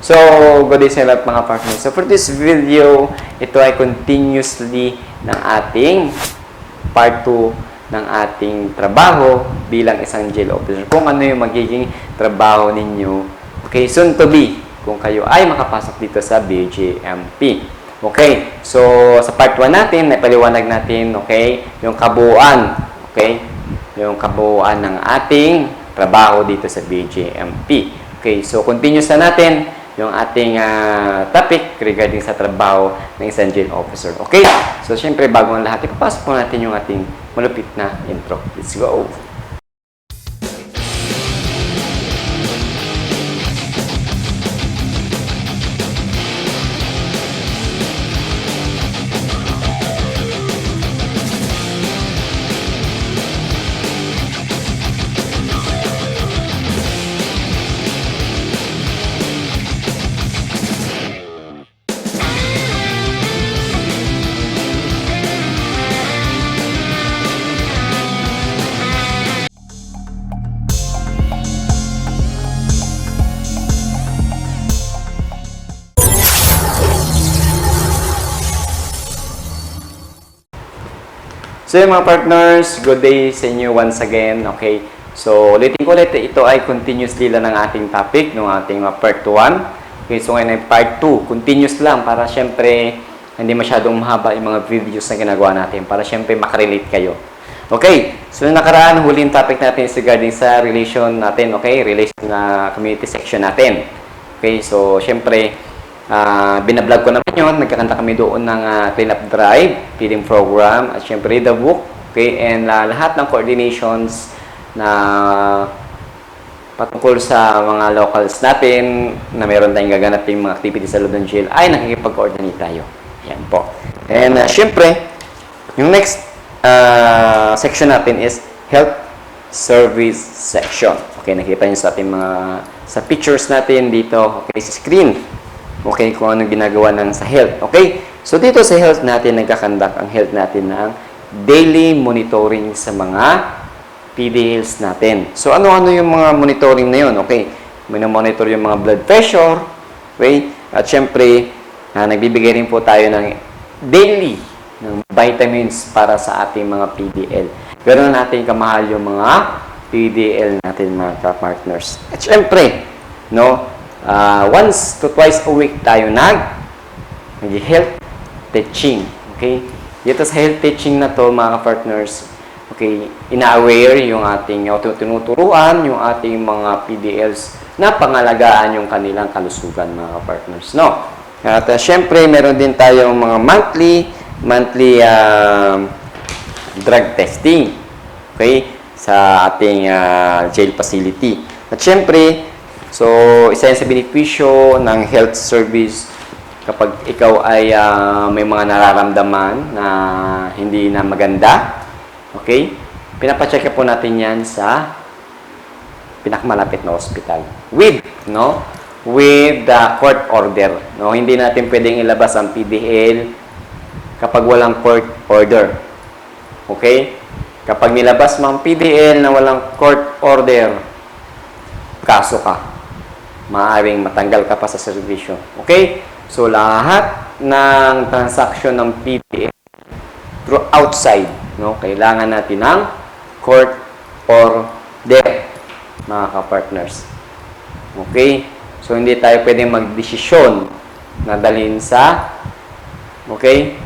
So, good day sa lahat mga partners. So, for this video, ito ay continuously ng ating part 2 ng ating trabaho bilang isang jail officer. Kung ano yung magiging trabaho ninyo, okay, soon to be, kung kayo ay makapasok dito sa BJMP. Okay, so sa part 1 natin, naipaliwanag natin, okay, yung kabuuan, okay, yung kabuuan ng ating trabaho dito sa BJMP. Okay, so continuous na natin yung ating ah, topic regarding sa trabaho ng isang jail officer. Okay, so syempre bago ang lahat, ipapasok po natin yung ating malupit na intro. Let's go! So yung mga partners, good day sa inyo once again. Okay, so ulitin ko ulit, ito ay continuously lang ng ating topic, ng ating part 1. Okay, so ngayon ay part 2, continuous lang para syempre hindi masyadong mahaba yung mga videos na ginagawa natin para syempre makarelate kayo. Okay, so nakaraan, huling topic natin is regarding sa relation natin, okay, relation na community section natin. Okay, so syempre, Ah, binablog ko naman yun. Nagkakanta kami doon ng uh, Clean Up Drive, feeding program, at syempre the book, okay, and ah, lahat ng coordinations na patungkol sa mga locals natin na meron tayong gaganapin mga activities sa ng jail ay nakikipag-coordinate tayo. Yan po. And ah, syempre, yung next ah, section natin is health service section. Okay, nakita niyo sa ating mga sa pictures natin dito, okay, sa screen. Okay, kung anong ginagawa ng sa health. Okay? So, dito sa health natin, nagkakandak ang health natin ng daily monitoring sa mga PDLs natin. So, ano-ano yung mga monitoring na yun? Okay, monitor yung mga blood pressure. Okay? At syempre, ah, nagbibigay rin po tayo ng daily ng vitamins para sa ating mga PDL. Ganoon natin kamahal yung mga PDL natin mga ka-partners. At syempre, no, ah, once to twice a week tayo nag health teaching. Okay? Dito sa health teaching na to, mga partners, okay, ina-aware yung ating, tinuturuan yung ating mga PDLs na pangalagaan yung kanilang kalusugan, mga partners. No? At uh, syempre, meron din tayong mga monthly, monthly um, drug testing. Okay? Sa ating ah, jail facility. At syempre, So, isa yan sa benepisyo ng health service kapag ikaw ay ah, may mga nararamdaman na hindi na maganda. Okay? Pinapacheck po natin yan sa pinakamalapit na hospital. With, no? With the court order. No? Hindi natin pwedeng ilabas ang PDL kapag walang court order. Okay? Kapag nilabas mo ang PDL na walang court order, kaso ka maaaring matanggal ka pa sa servisyo. Okay? So, lahat ng transaction ng PDL through outside, no, kailangan natin ng court or debt, mga ka-partners. Okay? So, hindi tayo pwedeng magdesisyon na dalhin sa okay,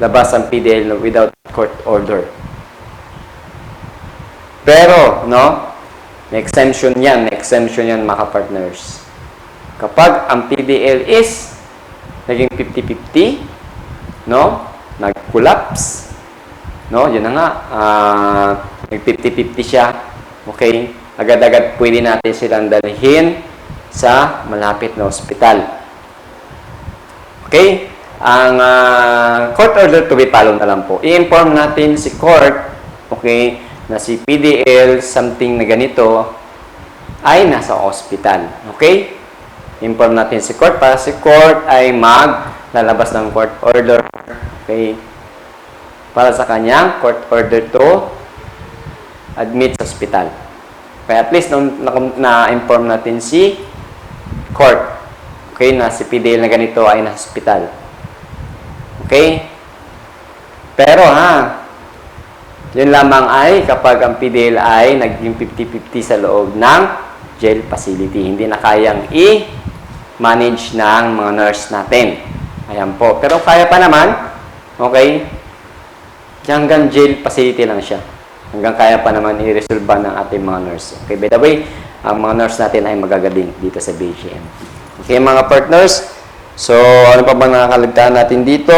labas ang PDL without court order. Pero, no, may exemption yan, may exemption yan mga partners. Kapag ang PDL is naging 50-50, no? Nag-collapse, no? Yun na nga, ah, nag-50-50 siya. Okay? Agad-agad pwede natin silang dalhin sa malapit na ospital. Okay? Ang ah, court order to be followed na lang po. I-inform natin si court, okay, na si PDL, something na ganito, ay nasa hospital. Okay? Inform natin si court para si court ay maglalabas ng court order. Okay? Para sa kanyang court order to admit sa hospital. Kaya at least na- na- na-inform natin si court. Okay, na si PDL na ganito ay nasa hospital. Okay? Pero ha, yun lamang ay kapag ang PDL ay naging 50-50 sa loob ng jail facility. Hindi na kayang i-manage ng mga nurse natin. Ayan po. Pero kaya pa naman, okay, hanggang jail facility lang siya. Hanggang kaya pa naman i-resolve ng ating mga nurse. Okay, by the way, ang mga nurse natin ay magagaling dito sa BGM. Okay, mga partners. So, ano pa bang nakakalagtaan natin dito?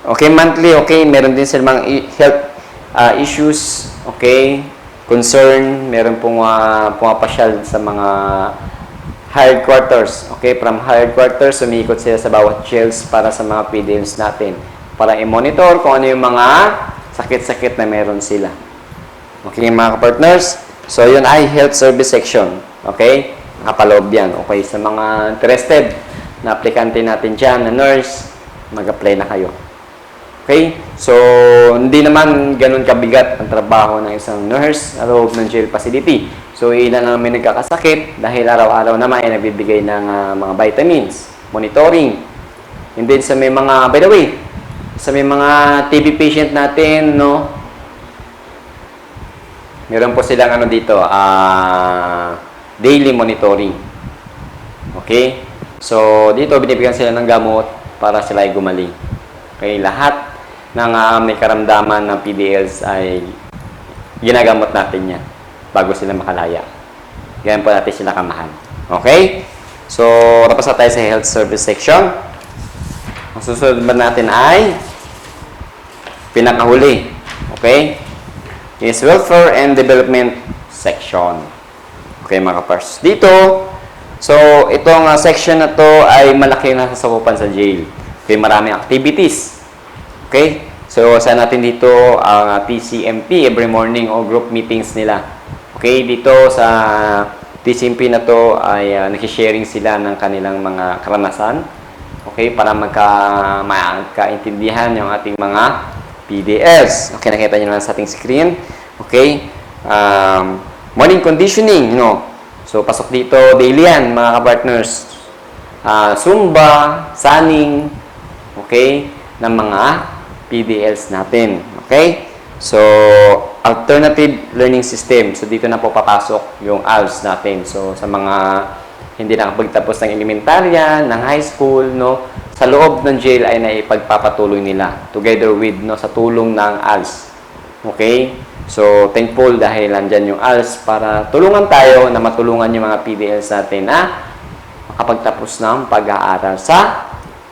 Okay, monthly, okay, meron din silang mga health ah, issues, okay, concern, meron pong uh, pumapasyal sa mga hired quarters, okay, from hired quarters, sumikot sila sa bawat jails para sa mga PDLs natin, para i-monitor kung ano yung mga sakit-sakit na meron sila. Okay, mga partners, so yun ay health service section, okay, nakapaloob yan, okay, sa mga interested na aplikante natin dyan, na nurse, mag-apply na kayo. Okay? So, hindi naman ganun kabigat ang trabaho ng isang nurse sa loob ng jail facility. So, ilan lang may nagkakasakit dahil araw-araw naman ay nagbibigay ng ah, mga vitamins, monitoring. And then sa may mga, by the way, sa may mga TB patient natin, no, meron po silang ano dito, ah, daily monitoring. Okay? So, dito binibigyan sila ng gamot para sila ay gumaling. Okay, lahat ng ah, may karamdaman ng PDLs ay ginagamot natin yan bago sila makalaya. Ganyan po natin sila kamahal. Okay? So, tapos na tayo sa health service section. Ang susunod ba natin ay pinakahuli. Okay? Is welfare and development section. Okay, mga kapars. Dito, so, itong ah, section na to ay malaki na sasakupan sa jail. Okay, maraming activities. Okay? So, sa natin dito ang TCMP every morning o group meetings nila. Okay, dito sa TCMP na to ay uh, nakisharing sila ng kanilang mga karanasan. Okay, para magka magkaintindihan yung ating mga PDS. Okay, nakita niyo naman sa ating screen. Okay? Um, morning conditioning, no? So, pasok dito daily yan, mga kapartners. Ah, Zumba, Sunning, okay, ng mga PDLs natin. Okay? So, alternative learning system. So, dito na po papasok yung ALS natin. So, sa mga hindi nakapagtapos ng elementarya, ng high school, no, sa loob ng jail ay naipagpapatuloy nila together with no sa tulong ng ALS. Okay? So, thankful dahil nandyan yung ALS para tulungan tayo na matulungan yung mga PDLs natin na makapagtapos ng pag-aaral sa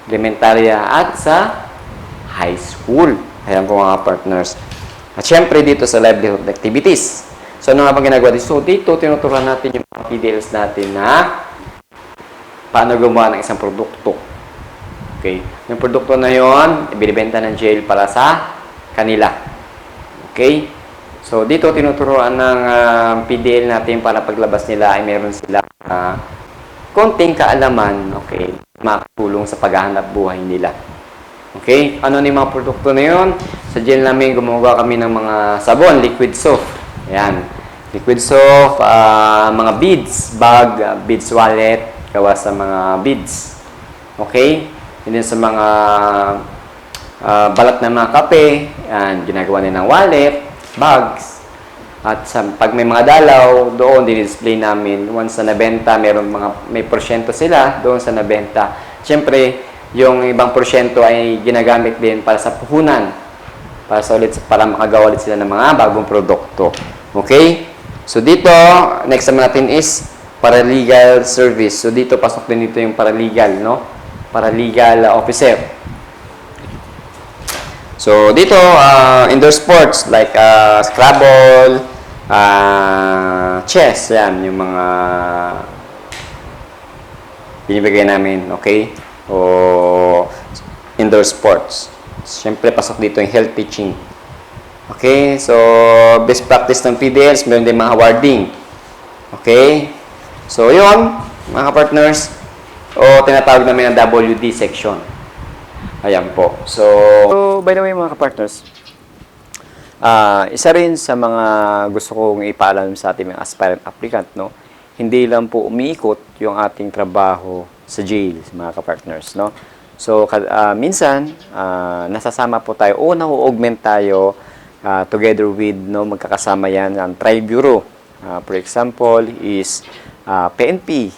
elementarya at sa high school. Ayan po mga partners. At syempre dito sa livelihood activities. So ano nga bang ginagawa dito? So dito tinuturuan natin yung mga PDLs natin na paano gumawa ng isang produkto. Okay? Yung produkto na yon, ibinibenta ng jail para sa kanila. Okay? So dito tinuturuan ng ah, PDL natin para paglabas nila ay meron sila ah, konting kaalaman, okay, makatulong sa paghahanap buhay nila. Okay? Ano ni mga produkto na yun? Sa jail namin, gumawa kami ng mga sabon, liquid soap. Ayan. Liquid soap, ah, mga beads, bag, ah, beads wallet, gawa sa mga beads. Okay? And then sa mga ah, balat ng mga kape, yan, ginagawa nila ng wallet, bags. At sa, pag may mga dalaw, doon din-display namin. Once na nabenta, meron mga, may porsyento sila doon sa nabenta. Siyempre, yung ibang porsyento ay ginagamit din para sa puhunan. Para sa ulit, para makagawa ulit sila ng mga bagong produkto. Okay? So dito, next naman natin is paralegal service. So dito, pasok din dito yung paralegal, no? Paralegal officer. So, dito, uh, indoor sports like uh, Scrabble, uh, chess, yan, yung mga binibigay namin, okay? O indoor sports. Siyempre, pasok dito yung health teaching. Okay? So, best practice ng PDLs, meron din mga awarding. Okay? So, yun, mga partners, o tinatawag namin ang WD section. Ayan po. So, by the way mga partners, ah isa rin sa mga gusto kong ipaalam sa ating mga aspirant applicant, no? Hindi lang po umiikot yung ating trabaho sa jail, mga kapartners, no? So, ah, minsan, ah, nasasama po tayo o na-augment tayo ah, together with, no, magkakasama yan ang Tri-Bureau. Ah, for example, is ah, PNP,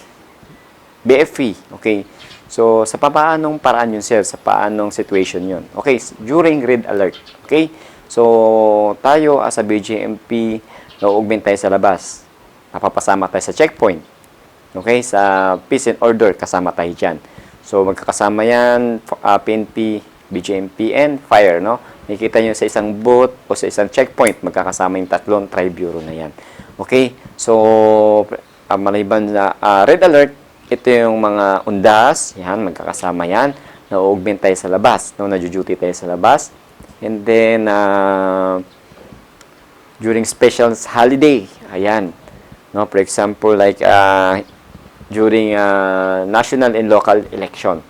BFE, okay? So, sa papaanong paraan yun, sir? Sa paanong situation yun? Okay, during red alert, okay? So, tayo as a BGMP, na-augment tayo sa labas. Napapasama tayo sa checkpoint. Okay, sa peace and order, kasama tayo dyan. So, magkakasama yan, f- ah, PNP, BGMP, and fire, no? Nakikita nyo sa isang booth o sa isang checkpoint, magkakasama yung tatlong tri-bureau na yan. Okay, so, uh, maliban na ah, red alert, ito yung mga undas, yan, magkakasama yan, na-augment tayo sa labas, no? Naju-duty tayo sa labas. And then, ah, during special holiday. Ayan. No, for example, like uh, during uh, national and local election.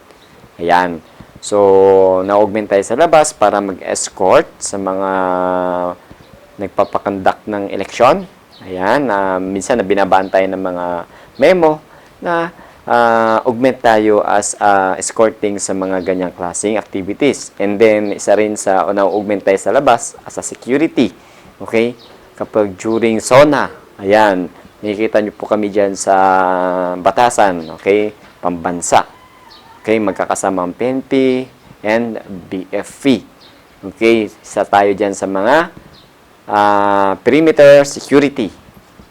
Ayan. So, na-augment tayo sa labas para mag-escort sa mga nagpapakandak ng eleksyon. Ayan. Uh, minsan na binabaan tayo ng mga memo na uh, augment tayo as uh, escorting sa mga ganyang klaseng activities. And then, isa rin sa, o na-augment tayo sa labas as a security. Okay? Kapag during SONA, ayan, nakikita nyo po kami dyan sa batasan, okay? Pambansa. Okay, magkakasama ang PNP and BFP. Okay, isa tayo dyan sa mga ah, perimeter security.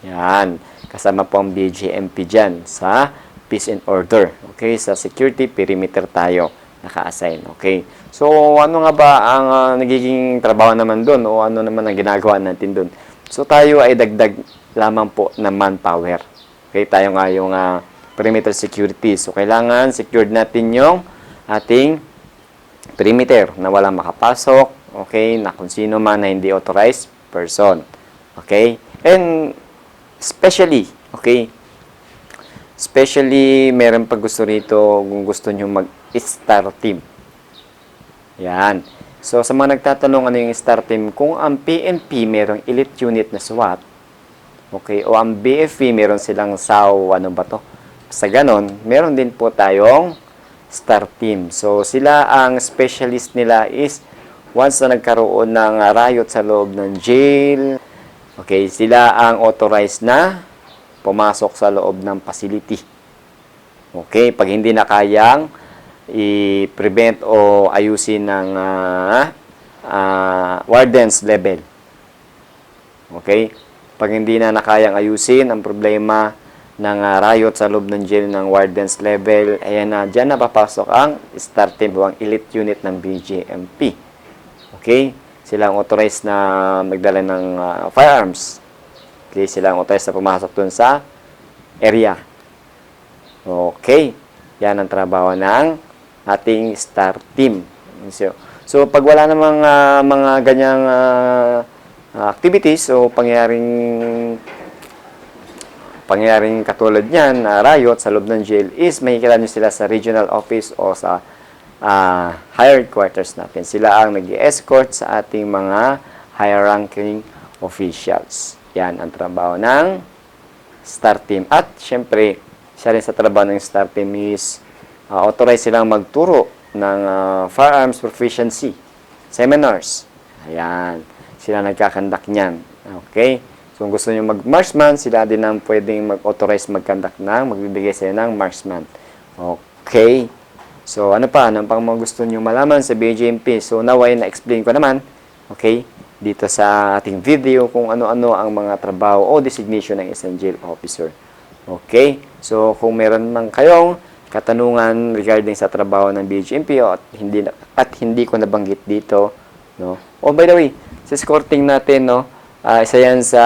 Yan. Kasama po ang BGMP dyan sa peace and order. Okay, sa security perimeter tayo naka-assign. Okay. So, ano nga ba ang ah, nagiging trabaho naman doon o ano naman ang ginagawa natin doon? So, tayo ay dagdag lamang po na manpower. Okay, tayo nga yung ah, perimeter security. So, kailangan secured natin yung ating perimeter na walang makapasok, okay, na kung sino man na hindi authorized person. Okay? And especially, okay, especially meron pag gusto rito kung gusto nyo mag-star team. Yan. So, sa mga nagtatanong ano yung star team, kung ang PNP merong elite unit na SWAT, okay, o ang BFP meron silang SAW, ano ba to? Sa ganon, meron din po tayong star team. So, sila ang specialist nila is once na nagkaroon ng riot sa loob ng jail, okay, sila ang authorized na pumasok sa loob ng facility. Okay, pag hindi na kayang i-prevent o ayusin ng ah, ah, warden's level. Okay? Pag hindi na nakayang ayusin ang problema ng ah, riot sa loob ng jail ng warden's level, ayan na, dyan na papasok ang star team o ang elite unit ng BGMP. Okay? Sila ang authorized na magdala ng ah, firearms. Okay? Sila ang authorized na pumasok dun sa area. Okay. Yan ang trabaho ng ating star team. So, so pag wala namang ah, mga ganyang ah, activities o pangyayaring pangyayaring katulad niyan, na riot sa loob ng jail is makikita nyo sila sa regional office o sa ah, higher quarters natin. Sila ang nag escort sa ating mga higher ranking officials. Yan ang trabaho ng star team. At syempre, isa rin sa trabaho ng star team is uh, authorized silang magturo ng ah, firearms proficiency seminars. Ayan. Sila nagkakandak niyan. Okay? So, kung gusto nyo mag-marksman, sila din ang pwedeng mag-authorize mag-conduct ng, magbibigay sila ng marksman. Okay? So, ano pa? Ano pang mga gusto nyo malaman sa BJMP? So, now ay na-explain ko naman, okay, dito sa ating video kung ano-ano ang mga trabaho o designation ng isang jail officer. Okay? So, kung meron man kayong katanungan regarding sa trabaho ng BGMP at hindi at hindi ko nabanggit dito, no. Oh, by the way, sa escorting natin, no, ah, isa yan sa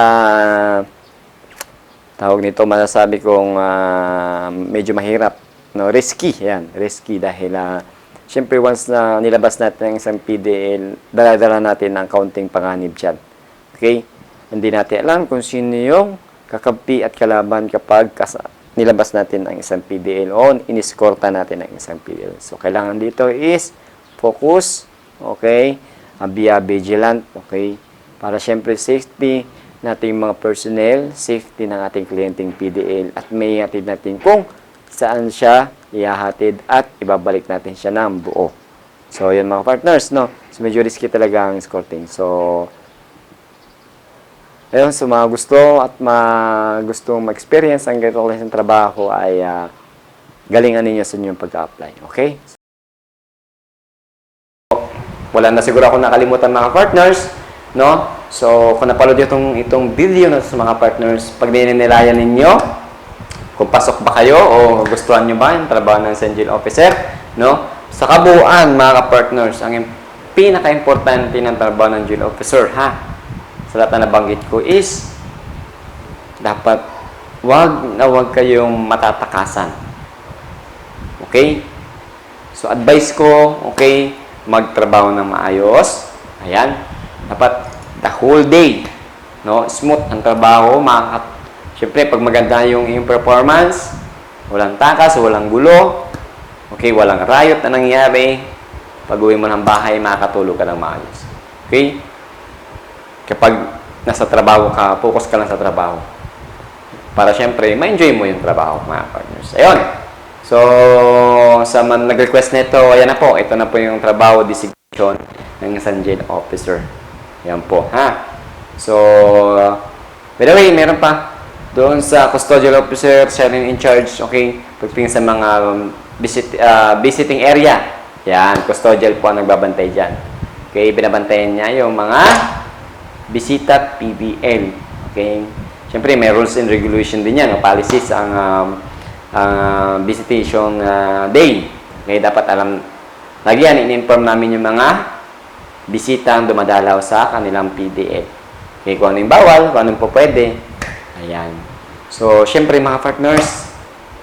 tawag nito masasabi kong ah, medyo mahirap, no, risky, yan, risky dahil ah, syempre once na nilabas natin ang isang PDL, dala-dala natin ang kaunting panganib dyan. Okay? Hindi natin alam kung sino yung kakampi at kalaban kapag kasa- nilabas natin ang isang PDL o iniskorta natin ang isang PDL. So, kailangan dito is focus, okay, uh, be a vigilant, okay, para syempre safety nating mga personnel, safety ng ating kliyenteng PDL at may hatid natin kung saan siya ihahatid at ibabalik natin siya ng buo. So, yun mga partners, no? So, medyo risky talaga ang escorting. So, ayun, sa mga gusto at mga gustong ma-experience ang ganito klaseng trabaho ay ah, galingan ninyo sa inyong pag-apply. Okay? Wala na siguro ako nakalimutan mga partners, no? So, kung napanood nyo itong, itong video na sa mga partners, pag nininilayan ninyo, kung pasok ba kayo o gustuhan nyo ba yung trabaho ng Sengil Officer, no? Sa kabuuan, mga partners, ang im- pinaka-importante ng trabaho ng Jail Officer, ha? Sa lahat na nabanggit ko is, dapat wag na wag kayong matatakasan. Okay? So, advice ko, okay, magtrabaho ng maayos. Ayan. Dapat the whole day, no? Smooth ang trabaho. Makakat Siyempre, pag maganda yung iyong performance, walang takas, walang gulo, okay, walang riot na nangyayari, pag uwi mo ng bahay, makakatulog ka ng maayos. Okay? Kapag nasa trabaho ka, focus ka lang sa trabaho. Para siyempre, ma-enjoy mo yung trabaho, mga partners. Ayun. So, sa man nag-request nito, ayan na po. Ito na po yung trabaho designation ng San Jail Officer. Ayan po, ha? So, by the way, meron pa. Doon sa custodial officer, sharing in charge, okay? Pagtingin sa mga um, visit, ah, visiting area. Yan, custodial po ang nagbabantay dyan. Okay, binabantayan niya yung mga bisita PBL. Okay? Siyempre, may rules and regulation din yan, policies ang um, ah, visitation ah, day. Okay, dapat alam, lagi yan, in-inform namin yung mga bisita ang dumadalaw sa kanilang PDL. Okay, kung ano yung bawal, kung anong po pwede. Ayan. So, syempre mga partners,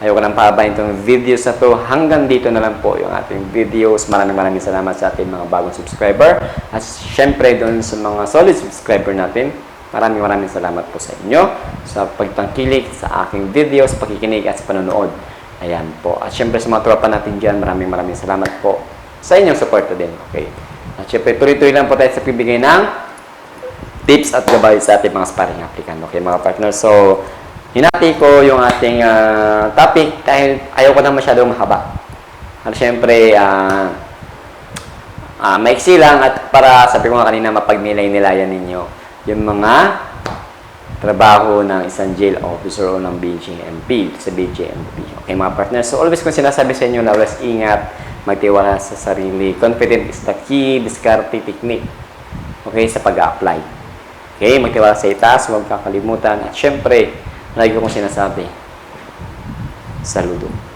ayoko nang pahabain itong videos na to. Hanggang dito na lang po yung ating videos. Maraming maraming salamat sa ating mga bagong subscriber. At syempre doon sa mga solid subscriber natin, maraming maraming salamat po sa inyo sa pagtangkilik sa aking videos, pakikinig at sa panonood. Ayan po. At syempre sa mga tropa natin dyan, maraming maraming salamat po sa inyong support din. Okay. At syempre, tuloy-tuloy lang po tayo sa pagbigay ng tips at gabay sa ating mga sparring applicant. Okay, mga partners. So, hinati ko yung ating ah, topic dahil ayaw ko na masyadong mahaba. At syempre, ah ah, maiksi lang at para sabi ko nga kanina mapagnilay-nilayan ninyo yung mga trabaho ng isang jail officer o ng BJMP sa BJMP. Okay mga partners, so always kong sinasabi sa inyo na always ingat, magtiwala sa sarili. Confident is the key, discarte technique. Okay, sa pag-apply. Okay, magtiwala sa itas, huwag kakalimutan. At syempre, lagi ko kong sinasabi, saludo.